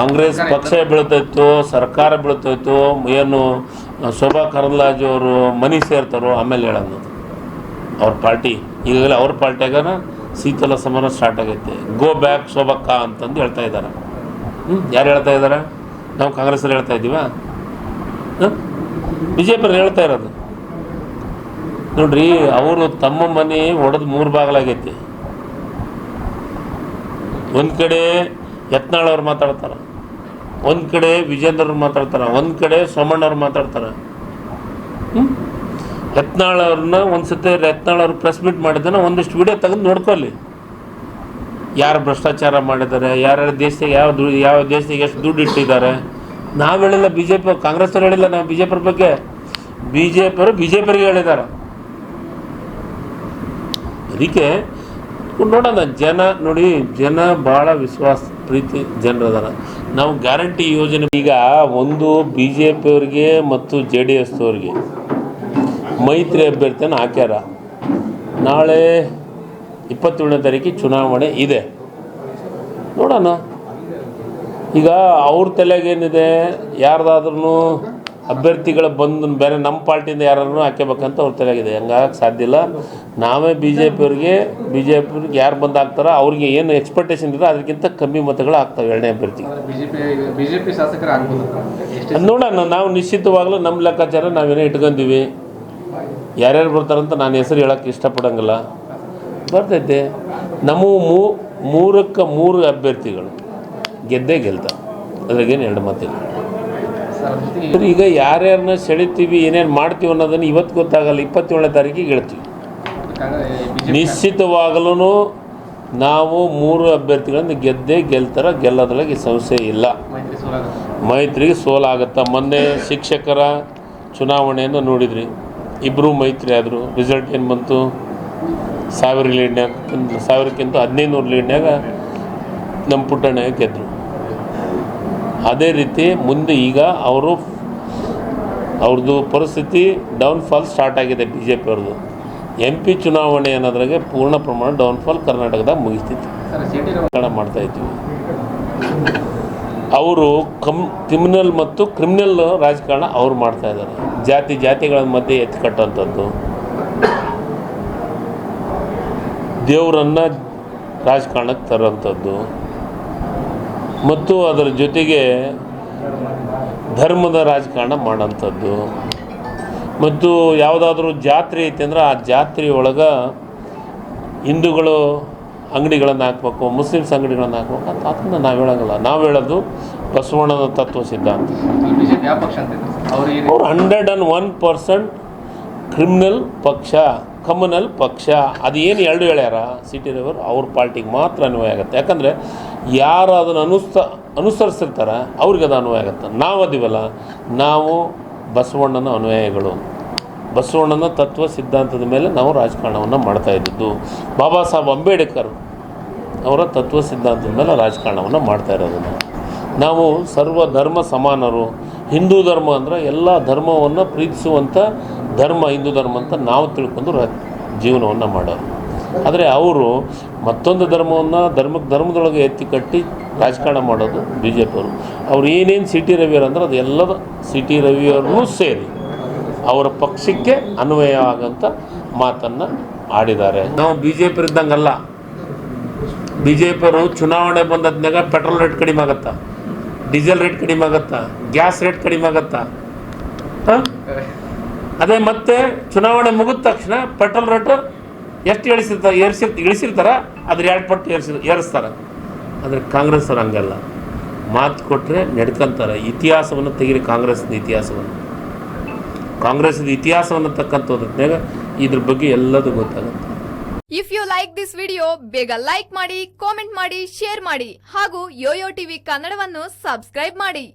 ಕಾಂಗ್ರೆಸ್ ಪಕ್ಷ ಬೀಳ್ತಾಯಿತ್ತು ಸರ್ಕಾರ ಬೀಳ್ತಾಯಿತ್ತು ಏನು ಶೋಭಾ ಕರಂದ್ಲಾಜೆ ಅವರು ಮನಿ ಸೇರ್ತಾರೋ ಆಮೇಲೆ ಹೇಳೋದು. ಅವ್ರ ಪಾರ್ಟಿ, ಈಗಾಗಲೇ ಅವ್ರ ಪಾರ್ಟಿಯಾಗನ ಶೀತಲ ಸಮರ ಸ್ಟಾರ್ಟ್ ಆಗೈತೆ. ಗೋ ಬ್ಯಾಕ್ ಶೋಭಕ್ಕ ಅಂತಂದು ಹೇಳ್ತಾ ಇದ್ದಾರೆ. ಹ್ಞೂ ಯಾರು ಹೇಳ್ತಾ ಇದ್ದಾರೆ? ನಾವು ಕಾಂಗ್ರೆಸ್ಸಲ್ಲಿ ಹೇಳ್ತಾ ಇದ್ದೀವಾ? ಬಿ ಜೆ ಹೇಳ್ತಾ ಇರೋದು. ನೋಡ್ರಿ, ಅವರು ತಮ್ಮ ಮನೆ ಒಡೆದು ಮೂರು ಬಾಗಿಲಾಗೈತಿ ಒಂದು ಕಡೆ ಯತ್ನಾಳ್ ಅವ್ರು ಮಾತಾಡ್ತಾರೆ. ಒಂದು ಕಡೆ ವಿಜೇಂದ್ರ ಮಾತಾಡ್ತಾರೆ, ಒಂದು ಕಡೆ ಸೋಮಣ್ಣವ್ರು ಮಾತಾಡ್ತಾರೆ. ಹ್ಞೂ ಅವ್ರನ್ನ ಒಂದು ಸತಿ ಯತ್ನಾಳ್ ಅವ್ರು ಪ್ರೆಸ್ ಮೀಟ್ ಮಾಡಿದ್ದಾನೆ ಒಂದಿಷ್ಟು ವಿಡಿಯೋ ತೆಗೆದು ನೋಡ್ಕೊಳ್ಳಿ ಯಾರು ಭ್ರಷ್ಟಾಚಾರ ಮಾಡಿದ್ದಾರೆ, ಯಾರ್ಯಾರ ದೇಶದಾಗ ಯಾವ ದುಡ್ಡು ಯಾವ ದೇಶದಾಗ ಎಷ್ಟು ದುಡ್ಡು ಇಟ್ಟಿದ್ದಾರೆ. ನಾವು ಹೇಳಿಲ್ಲ ಬಿ ಜೆ ಪಿ ಕಾಂಗ್ರೆಸ್ ಅವ್ರು ಹೇಳಿಲ್ಲ ನಾವು ಬಿ ಜೆ ಬಗ್ಗೆ. ಬಿ ಜೆ ಪಿಯವರು ಬಿ ಜೆ ಹೇಳಿದ್ದಾರೆ ಅದಕ್ಕೆ ನೋಡೋಣ, ಜನ ನೋಡಿ, ಜನ ಭಾಳ ವಿಶ್ವಾಸ, ಪ್ರೀತಿ ಜನರದಾರ ನಾವು ಗ್ಯಾರಂಟಿ ಯೋಜನೆ ಈಗ ಒಂದು ಬಿ ಜೆ ಪಿಯವ್ರಿಗೆ ಮತ್ತು ಜೆ ಡಿ ಎಸ್ ಅವ್ರಿಗೆ ಮೈತ್ರಿ ಅಭ್ಯರ್ಥಿಯನ್ನು ಹಾಕ್ಯಾರ. ನಾಳೆ ಇಪ್ಪತ್ತೇಳನೇ ತಾರೀಕಿಗೆ ಚುನಾವಣೆ ಇದೆ. ನೋಡೋಣ. ಈಗ ಅವ್ರ ತಲೆಗೇನಿದೆ ಯಾರ್ದಾದ್ರೂ ಅಭ್ಯರ್ಥಿಗಳ ಬಂದು ಬೇರೆ ನಮ್ಮ ಪಾರ್ಟಿಯಿಂದ ಯಾರನ್ನು ಹಾಕ್ಯಬೇಕಂತ ಅವ್ರ ತಲೆಗಿದೆ ಹಂಗಾಗಕ್ಕೆ ಸಾಧ್ಯ ಇಲ್ಲ. ನಾವೇ ಬಿ ಜೆ ಪಿಯವ್ರಿಗೆ ಬಿ ಜೆ ಪಿಯವ್ರಿಗೆ ಯಾರು ಬಂದು ಹಾಕ್ತಾರೋ ಅವ್ರಿಗೆ ಏನು ಎಕ್ಸ್ಪೆಕ್ಟೇಷನ್ ಇದೆ ಅದಕ್ಕಿಂತ ಕಮ್ಮಿ ಮತಗಳು ಆಗ್ತವೆ ಎರಡನೇ ಅಭ್ಯರ್ಥಿ ನೋಡೋಣ ನಾವು ನಿಶ್ಚಿತವಾಗ್ಲೂ ನಮ್ಮ ಲೆಕ್ಕಾಚಾರ ನಾವೇನೋ ಇಟ್ಕೊಂತೀವಿ ಯಾರ್ಯಾರು ಬರ್ತಾರಂತ ನಾನು ಹೆಸರು ಹೇಳೋಕ್ಕೆ ಇಷ್ಟಪಡೋಂಗಿಲ್ಲ. ಬರ್ತೈತೆ. ನಮ್ಮ ಮೂರಕ್ಕೆ ಮೂರು ಅಭ್ಯರ್ಥಿಗಳು ಗೆದ್ದೇ ಗೆಲ್ತಾರೆ ಅದ್ರಾಗೇನು ಎರಡು ಮಾತಿಲ್ಲ. ಸರ್ ಈಗ ಯಾರ್ಯಾರನ್ನ ಸೆಳಿತೀವಿ ಏನೇನು ಮಾಡ್ತೀವಿ ಅನ್ನೋದನ್ನು ಇವತ್ತು ಗೊತ್ತಾಗಲ್ಲ. ಇಪ್ಪತ್ತೇಳನೇ ತಾರೀಕಿಗೆ ಹೇಳ್ತೀವಿ. ನಿಶ್ಚಿತವಾಗಲೂ ನಾವು ಮೂರು ಅಭ್ಯರ್ಥಿಗಳನ್ನು ಗೆದ್ದೇ ಗೆಲ್ತಾರ ಗೆಲ್ಲೋದ್ರೊಳಗೆ ಸಮಸ್ಯೆ ಇಲ್ಲ. ಮೈತ್ರಿಗೆ ಸೋಲಾಗುತ್ತಾ? ಮೊನ್ನೆ ಶಿಕ್ಷಕರ ಚುನಾವಣೆಯನ್ನು ನೋಡಿದ್ರಿ. ಇಬ್ಬರು ಮೈತ್ರಿ ಆದರು. ರಿಸಲ್ಟ್ ಏನು ಬಂತು? ಸಾವಿರ ಲೀಡ್ನ್ಯಾಗ ಸಾವಿರಕ್ಕಿಂತ ಹದಿನೈದು ನೂರು ಲೀಡ್ನ್ಯಾಗ ನಮ್ಮ ಪುಟ್ಟಣ್ಣ ಗೆದ್ದರು ಅದೇ ರೀತಿ ಮುಂದೆ ಈಗ ಅವರು ಅವ್ರದ್ದು ಪರಿಸ್ಥಿತಿ ಡೌನ್ಫಾಲ್ ಸ್ಟಾರ್ಟ್ ಆಗಿದೆ ಬಿ ಜೆ ಪಿಯವ್ರದ್ದು ಎಂ ಪಿ ಚುನಾವಣೆ ಅನ್ನೋದ್ರಾಗೆ ಪೂರ್ಣ ಪ್ರಮಾಣ ಡೌನ್ಫಾಲ್ ಕರ್ನಾಟಕದಾಗ ಮುಗಿಸ್ತಿತ್ತು. ಮಾಡ್ತಾ ಇದ್ದೀವಿ. ಅವರು ಕಮ್ ಕ್ರಿಮಿನಲ್ ಮತ್ತು ಕ್ರಿಮಿನಲ್ ರಾಜಕಾರಣ ಅವ್ರು ಮಾಡ್ತಾ ಇದ್ದಾರೆ. ಜಾತಿ ಜಾತಿಗಳ ಮಧ್ಯೆ ಎತ್ತಿ ಕಟ್ಟುವಂಥದ್ದು. ದೇವರನ್ನು ರಾಜಕಾರಣಕ್ಕೆ ತರುವಂಥದ್ದು. ಮತ್ತು ಅದರ ಜೊತೆಗೆ ಧರ್ಮದ ರಾಜಕಾರಣ ಮಾಡೋಂಥದ್ದು. ಮತ್ತು ಯಾವುದಾದ್ರೂ ಜಾತ್ರೆ ಐತೆ ಅಂದ್ರೆ ಆ ಜಾತ್ರೆ ಒಳಗೆ ಹಿಂದೂಗಳು ಅಂಗಡಿಗಳನ್ನು ಹಾಕ್ಬೇಕು ಮುಸ್ಲಿಮ್ಸ್ ಅಂಗಡಿಗಳನ್ನು ಹಾಕ್ಬೇಕು ಅಂತ ಅದನ್ನು ನಾವು ಹೇಳೋಂಗಿಲ್ಲ. ನಾವು ಹೇಳೋದು ಬಸವಣ್ಣನ ತತ್ವ ಸಿದ್ಧಾಂತ. ಅವ್ರು hundred and one percent criminal ಪಕ್ಷ. ಕಮ್ಯುನಲ್ ಪಕ್ಷ ಅದು ಏನು ಎರಡು ಹೇಳ್ಯಾರ, ಸಿಟಿ ರವಿಯವರು ಅವ್ರ ಪಾರ್ಟಿಗೆ ಮಾತ್ರ ಅನ್ವಯ ಆಗುತ್ತೆ. ಯಾಕಂದರೆ ಯಾರು ಅದನ್ನು ಅನುಸ್ತ ಅನುಸರಿಸಿರ್ತಾರೆ, ಅವ್ರಿಗೆ ಅದು ಅನ್ವಯ ಆಗುತ್ತೆ. ನಾವು ಅದಿವಲ್ಲ, ನಾವು ಬಸವಣ್ಣನ ಅನ್ವಯಗಳು. ಬಸವಣ್ಣನ ತತ್ವ ಸಿದ್ಧಾಂತದ ಮೇಲೆ ನಾವು ರಾಜಕಾರಣವನ್ನು ಮಾಡ್ತಾ ಇದ್ದಿದ್ದು. ಬಾಬಾ ಸಾಹೇಬ್ ಅಂಬೇಡ್ಕರ್ ಅವರ ತತ್ವ ಸಿದ್ಧಾಂತದ ಮೇಲೆ ರಾಜಕಾರಣವನ್ನು ಮಾಡ್ತಾ ಇರೋದನ್ನು. ನಾವು ಸರ್ವ ಧರ್ಮ ಸಮಾನರು. ಹಿಂದೂ ಧರ್ಮ ಅಂದರೆ ಎಲ್ಲ ಧರ್ಮವನ್ನು ಪ್ರೀತಿಸುವಂಥ ಧರ್ಮ, ಹಿಂದೂ ಧರ್ಮ ಅಂತ ನಾವು ತಿಳ್ಕೊಂಡು ರ ಜೀವನವನ್ನು ಮಾಡೋರು. ಆದರೆ ಅವರು ಮತ್ತೊಂದು ಧರ್ಮವನ್ನು ಧರ್ಮಕ್ಕೆ ಧರ್ಮದೊಳಗೆ ಎತ್ತಿ ಕಟ್ಟಿ ರಾಜಕಾರಣ ಮಾಡೋದು ಬಿ ಜೆ ಪಿಯವರು ಅವ್ರು ಏನೇನು ಸಿ ಟಿ ರವಿಯವರು ಅಂದ್ರೆ ಅದು ಎಲ್ಲದ ಸಿ ಟಿ ರವಿಯವ್ರನ್ನೂ ಸೇರಿ ಅವರ ಪಕ್ಷಕ್ಕೆ ಅನ್ವಯ ಆಗಂಥ ಮಾತನ್ನು ಆಡಿದ್ದಾರೆ. ನಾವು ಬಿ ಜೆ ಪಿ ಇದ್ದಂಗಲ್ಲ. ಬಿ ಜೆ ಪಿಯವರು ಚುನಾವಣೆ ಬಂದದ್ನಾಗ ಪೆಟ್ರೋಲ್ ರೇಟ್ ಕಡಿಮೆ ಆಗತ್ತಾ, ಡೀಸೆಲ್ ರೇಟ್ ಕಡಿಮೆ ಆಗತ್ತಾ, ಗ್ಯಾಸ್ ರೇಟ್ ಕಡಿಮೆ ಆಗತ್ತಾ ಅದೇ ಮತ್ತೆ ಚುನಾವಣೆ ಮುಗಿದ ತಕ್ಷಣ ಪೆಟ್ರೋಲ್ ರೇಟು ಎಷ್ಟು ಇಳಿಸಿರ್ತಾರೆ ಏರಿಸಿ, ಇಳಿಸಿರ್ತಾರ? ಅದ್ರ ಎರಡು ಪಟ್ಟು ಏರಿಸಿ, ಏರಿಸ್ತಾರೆ. ಆದರೆ ಕಾಂಗ್ರೆಸ್ ಅವ್ರು ಹಂಗಲ್ಲ. ಮಾತು ಕೊಟ್ಟರೆ ನಡ್ಕೊಂತಾರೆ. ಇತಿಹಾಸವನ್ನು ತೆಗೀರಿ ಕಾಂಗ್ರೆಸ್ನ ಇತಿಹಾಸವನ್ನು. ಕಾಂಗ್ರೆಸ್ದ ಇತಿಹಾಸವನ್ನು ಹೋದ್ನಾಗ ಇದ್ರ ಬಗ್ಗೆ ಎಲ್ಲದೂ ಗೊತ್ತಾಗುತ್ತೆ. If you like this video ಬೇಗ ಲೈಕ್ ಮಾಡಿ ಕಾಮೆಂಟ್ ಮಾಡಿ ಶೇರ್ ಮಾಡಿ ಹಾಗೂ ಯೋಯೋ ಟಿವಿ ಕನ್ನಡವನ್ನು ಸಬ್ಸ್ಕ್ರೈಬ್ ಮಾಡಿ.